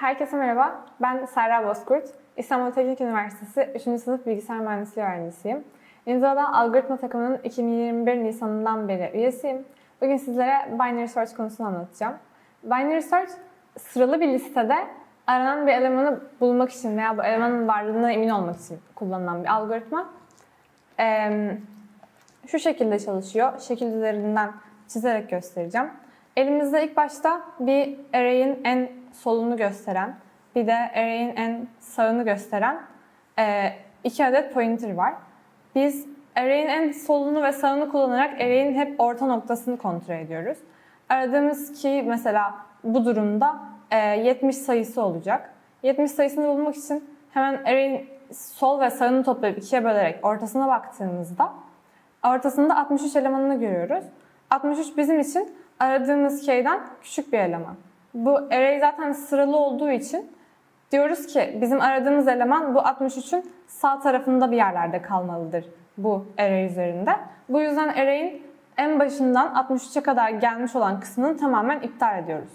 Herkese merhaba. Ben Serra Bozkurt. İstanbul Teknik Üniversitesi 3. sınıf bilgisayar mühendisliği öğrencisiyim. Inzo'da algoritma takımının 2021 Nisan'ından beri üyesiyim. Bugün sizlere binary search konusunu anlatacağım. Binary search sıralı bir listede aranan bir elemanı bulmak için veya bu elemanın varlığına emin olmak için kullanılan bir algoritma. Ee, şu şekilde çalışıyor. Şekil üzerinden çizerek göstereceğim. Elimizde ilk başta bir array'in en solunu gösteren, bir de array'in en sağını gösteren e, iki adet pointer var. Biz array'in en solunu ve sağını kullanarak array'in hep orta noktasını kontrol ediyoruz. Aradığımız key mesela bu durumda e, 70 sayısı olacak. 70 sayısını bulmak için hemen array'in sol ve sağını toplayıp ikiye bölerek ortasına baktığımızda ortasında 63 elemanını görüyoruz. 63 bizim için aradığımız key'den küçük bir eleman. Bu array zaten sıralı olduğu için diyoruz ki bizim aradığımız eleman bu 63'ün sağ tarafında bir yerlerde kalmalıdır bu array üzerinde. Bu yüzden array'in en başından 63'e kadar gelmiş olan kısmını tamamen iptal ediyoruz.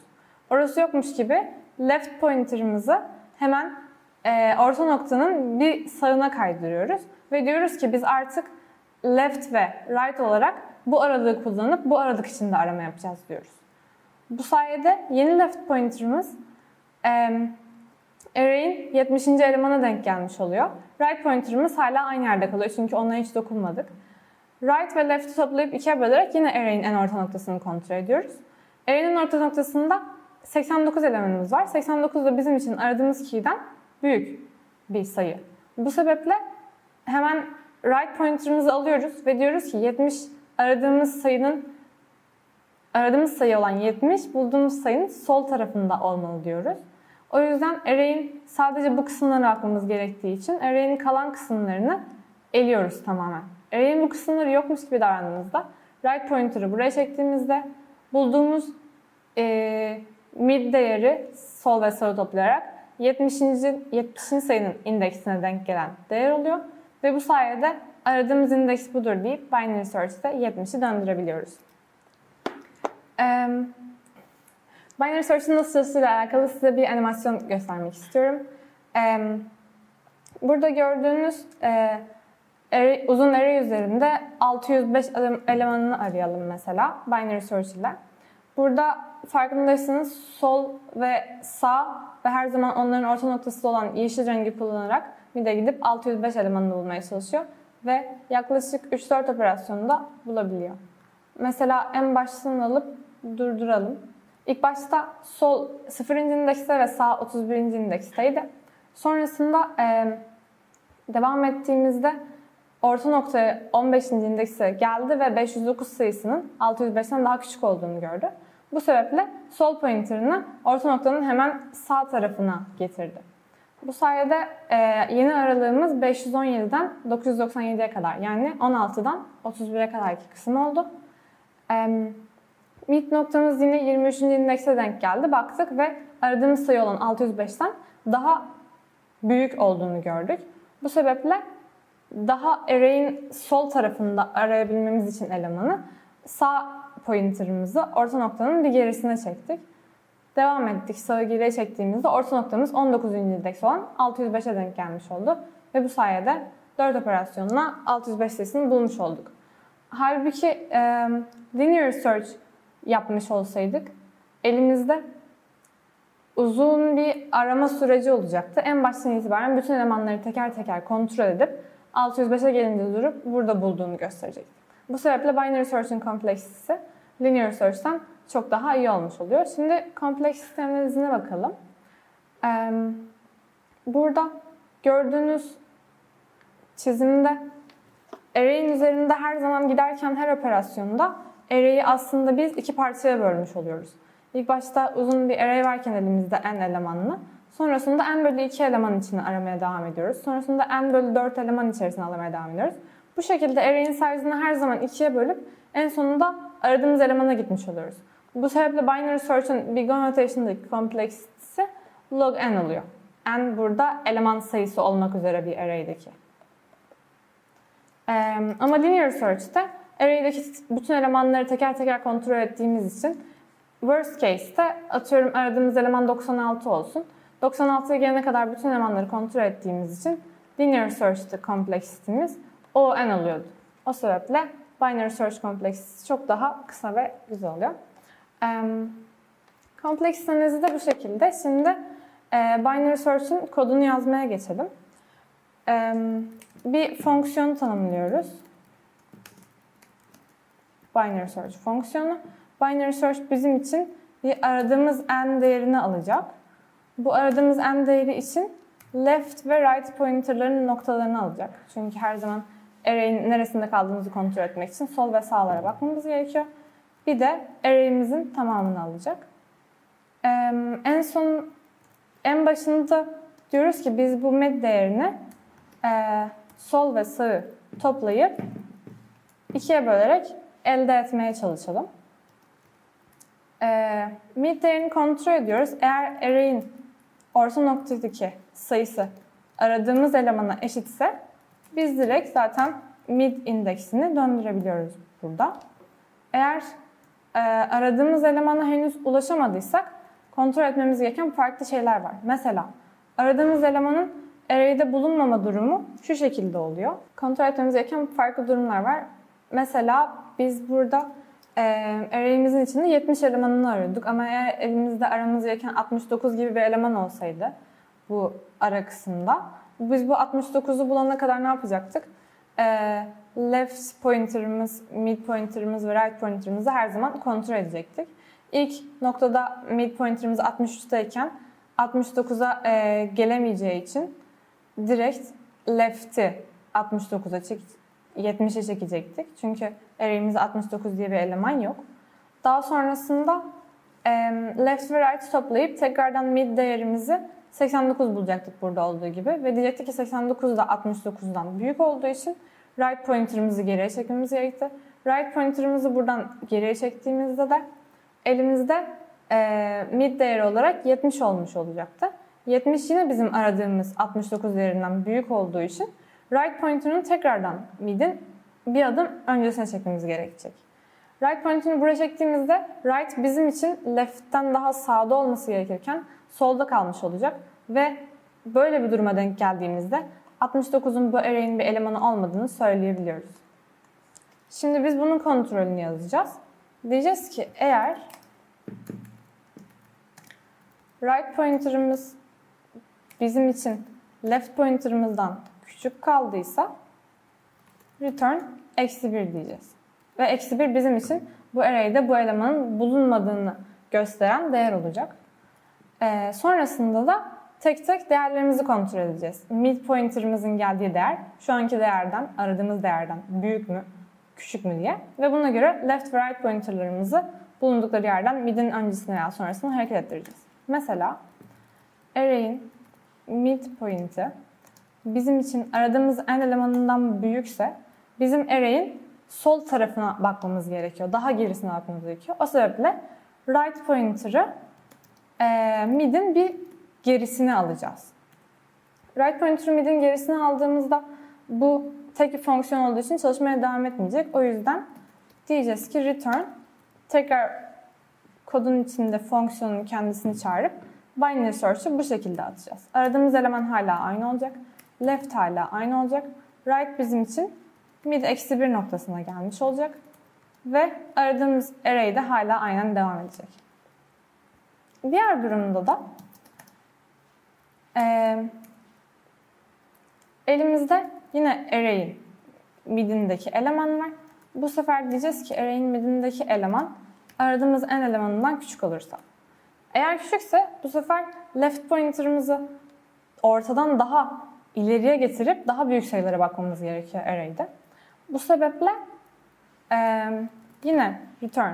Orası yokmuş gibi left pointer'ımızı hemen e, orta noktanın bir sağına kaydırıyoruz. Ve diyoruz ki biz artık left ve right olarak bu aralığı kullanıp bu aralık içinde arama yapacağız diyoruz. Bu sayede yeni left pointer'ımız array'in 70. elemana denk gelmiş oluyor. Right pointer'ımız hala aynı yerde kalıyor çünkü ona hiç dokunmadık. Right ve left'i toplayıp ikiye bölerek yine array'in en orta noktasını kontrol ediyoruz. Array'in orta noktasında 89 elemanımız var. 89 da bizim için aradığımız key'den büyük bir sayı. Bu sebeple hemen right pointer'ımızı alıyoruz ve diyoruz ki 70 aradığımız sayının aradığımız sayı olan 70 bulduğumuz sayının sol tarafında olmalı diyoruz. O yüzden array'in sadece bu kısımlarına bakmamız gerektiği için array'in kalan kısımlarını eliyoruz tamamen. Array'in bu kısımları yokmuş gibi davrandığımızda right pointer'ı buraya çektiğimizde bulduğumuz e, mid değeri sol ve sağı toplayarak 70. 70. sayının indeksine denk gelen değer oluyor. Ve bu sayede aradığımız indeks budur deyip binary search'te 70'i döndürebiliyoruz. Ee, binary search'ın nasıl çalıştığıyla alakalı size bir animasyon göstermek istiyorum. Ee, burada gördüğünüz e, array- uzun array üzerinde 605 ele- elemanını arayalım mesela binary search ile. Burada farkındaysanız sol ve sağ ve her zaman onların orta noktası olan yeşil rengi kullanarak MID'e gidip 605 elemanını bulmaya çalışıyor ve yaklaşık 3-4 operasyonda bulabiliyor. Mesela en baştan alıp durduralım. İlk başta sol 0. indekste ve sağ 31. indeksteydi. Sonrasında e, devam ettiğimizde orta noktaya 15. indekse geldi ve 509 sayısının 605'ten daha küçük olduğunu gördü. Bu sebeple sol pointer'ını orta noktanın hemen sağ tarafına getirdi. Bu sayede e, yeni aralığımız 517'den 997'ye kadar yani 16'dan 31'e kadarki kısım oldu. E, mid noktamız yine 23. indekse denk geldi. Baktık ve aradığımız sayı olan 605'ten daha büyük olduğunu gördük. Bu sebeple daha array'in sol tarafında arayabilmemiz için elemanı sağ pointer'ımızı orta noktanın bir gerisine çektik. Devam ettik. Sağı geriye çektiğimizde orta noktamız 19. indeks olan 605'e denk gelmiş oldu. Ve bu sayede 4 operasyonla 605 sayısını bulmuş olduk. Halbuki e, linear search yapmış olsaydık elimizde uzun bir arama süreci olacaktı. En baştan itibaren bütün elemanları teker teker kontrol edip 605'e gelince durup burada bulduğunu gösterecektik. Bu sebeple binary search'in kompleksitesi linear search'ten çok daha iyi olmuş oluyor. Şimdi kompleks sistem analizine bakalım. Burada gördüğünüz çizimde array'in üzerinde her zaman giderken her operasyonda array'i aslında biz iki parçaya bölmüş oluyoruz. İlk başta uzun bir array varken elimizde n elemanlı. Sonrasında n bölü 2 eleman içine aramaya devam ediyoruz. Sonrasında n bölü 4 eleman içerisine aramaya devam ediyoruz. Bu şekilde array'in size'ını her zaman ikiye bölüp en sonunda aradığımız elemana gitmiş oluyoruz. Bu sebeple binary search'ın big O notation'daki kompleksitesi log n oluyor. n burada eleman sayısı olmak üzere bir array'deki. Ee, ama linear search'te array'deki bütün elemanları teker teker kontrol ettiğimiz için worst case'te atıyorum aradığımız eleman 96 olsun. 96'ya gelene kadar bütün elemanları kontrol ettiğimiz için linear search'te kompleksitemiz ON oluyordu. O sebeple binary search kompleksitesi çok daha kısa ve güzel oluyor. Kompleks de bu şekilde. Şimdi e, binary search'ün kodunu yazmaya geçelim. Bir fonksiyon tanımlıyoruz. Binary search fonksiyonu. Binary search bizim için aradığımız n değerini alacak. Bu aradığımız n değeri için left ve right pointerların noktalarını alacak. Çünkü her zaman array'in neresinde kaldığımızı kontrol etmek için sol ve sağlara bakmamız gerekiyor. Bir de array'imizin tamamını alacak. En son en başında diyoruz ki biz bu med değerini e, sol ve sağı toplayıp ikiye bölerek elde etmeye çalışalım. E, kontrol ediyoruz. Eğer array'in orta noktadaki sayısı aradığımız elemana eşitse biz direkt zaten mid indeksini döndürebiliyoruz burada. Eğer e, aradığımız elemana henüz ulaşamadıysak kontrol etmemiz gereken farklı şeyler var. Mesela aradığımız elemanın array'de bulunmama durumu şu şekilde oluyor. Kontrol etmemiz gereken farklı durumlar var. Mesela biz burada e, array'imizin içinde 70 elemanını arıyorduk ama eğer elimizde aramız gereken 69 gibi bir eleman olsaydı bu ara kısımda biz bu 69'u bulana kadar ne yapacaktık? E, left pointer'ımız, mid pointer'ımız ve right pointer'ımızı her zaman kontrol edecektik. İlk noktada mid pointer'ımız 63'teyken 69'a e, gelemeyeceği için direkt left'i 69'a çek 70'e çekecektik. Çünkü array'imizde 69 diye bir eleman yok. Daha sonrasında left ve right toplayıp tekrardan mid değerimizi 89 bulacaktık burada olduğu gibi. Ve diyecektik ki 89 da 69'dan büyük olduğu için right pointer'ımızı geriye çekmemiz gerekti. Right pointer'ımızı buradan geriye çektiğimizde de elimizde e, mid değeri olarak 70 olmuş olacaktı. 70 yine bizim aradığımız 69 değerinden büyük olduğu için right pointer'ın tekrardan mid'in bir adım öncesine çekmemiz gerekecek. Right pointer'ını buraya çektiğimizde right bizim için left'ten daha sağda olması gerekirken solda kalmış olacak ve böyle bir duruma denk geldiğimizde 69'un bu array'in bir elemanı olmadığını söyleyebiliyoruz. Şimdi biz bunun kontrolünü yazacağız. Diyeceğiz ki eğer right pointer'ımız bizim için left pointer'ımızdan küçük kaldıysa return eksi 1 diyeceğiz. Ve eksi 1 bizim için bu array'de bu elemanın bulunmadığını gösteren değer olacak. Ee, sonrasında da tek tek değerlerimizi kontrol edeceğiz. Mid pointer'ımızın geldiği değer şu anki değerden, aradığımız değerden büyük mü, küçük mü diye. Ve buna göre left ve right pointer'larımızı bulundukları yerden mid'in öncesine veya sonrasına hareket ettireceğiz. Mesela array'in mid point'i bizim için aradığımız n elemanından büyükse bizim array'in sol tarafına bakmamız gerekiyor. Daha gerisine bakmamız gerekiyor. O sebeple right pointer'ı e, mid'in bir gerisini alacağız. Right pointer'ı mid'in gerisini aldığımızda bu tek bir fonksiyon olduğu için çalışmaya devam etmeyecek. O yüzden diyeceğiz ki return tekrar kodun içinde fonksiyonun kendisini çağırıp binary search'ı bu şekilde atacağız. Aradığımız eleman hala aynı olacak. Left hala aynı olacak. Right bizim için mid eksi bir noktasına gelmiş olacak. Ve aradığımız array de hala aynen devam edecek. Diğer durumda da e, elimizde yine array'in midindeki eleman var. Bu sefer diyeceğiz ki array'in midindeki eleman aradığımız n elemanından küçük olursa. Eğer küçükse bu sefer left pointer'ımızı ortadan daha ileriye getirip daha büyük sayılara bakmamız gerekiyor array'de. Bu sebeple e, yine return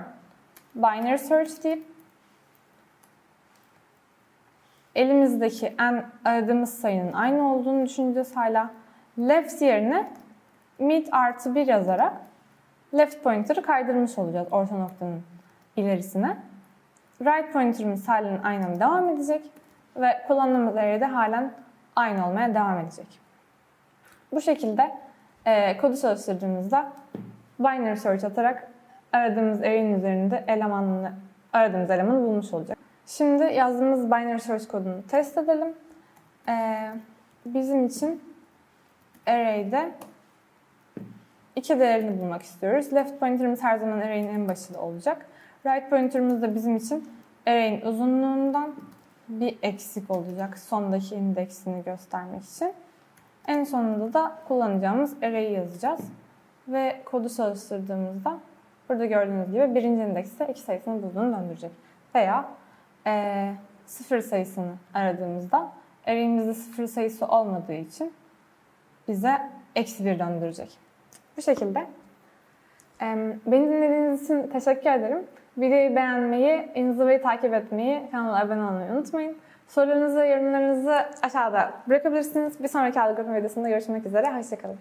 binary search deyip elimizdeki n aradığımız sayının aynı olduğunu düşüneceğiz hala. Left yerine mid artı 1 yazarak left pointer'ı kaydırmış olacağız orta noktanın ilerisine. Right pointer'ımız halen aynen devam edecek ve kullandığımız array de halen aynı olmaya devam edecek. Bu şekilde e, kodu çalıştırdığımızda binary search atarak aradığımız array'in üzerinde elemanını, aradığımız elemanı bulmuş olacak. Şimdi yazdığımız binary search kodunu test edelim. Ee, bizim için array'de iki değerini bulmak istiyoruz. Left pointer'ımız her zaman array'in en başında olacak. Right pointer'ımız da bizim için array'in uzunluğundan bir eksik olacak. Sondaki indeksini göstermek için. En sonunda da kullanacağımız array'i yazacağız. Ve kodu çalıştırdığımızda burada gördüğünüz gibi birinci indekste iki sayısını bulduğunu döndürecek. Veya eee sıfır sayısını aradığımızda array'imizde sıfır sayısı olmadığı için bize eksi bir döndürecek. Bu şekilde. Em, Beni dinlediğiniz için teşekkür ederim. Videoyu beğenmeyi, Inziva'yı takip etmeyi, kanala abone olmayı unutmayın. Sorularınızı, yorumlarınızı aşağıda bırakabilirsiniz. Bir sonraki algoritma videosunda görüşmek üzere. Hoşçakalın.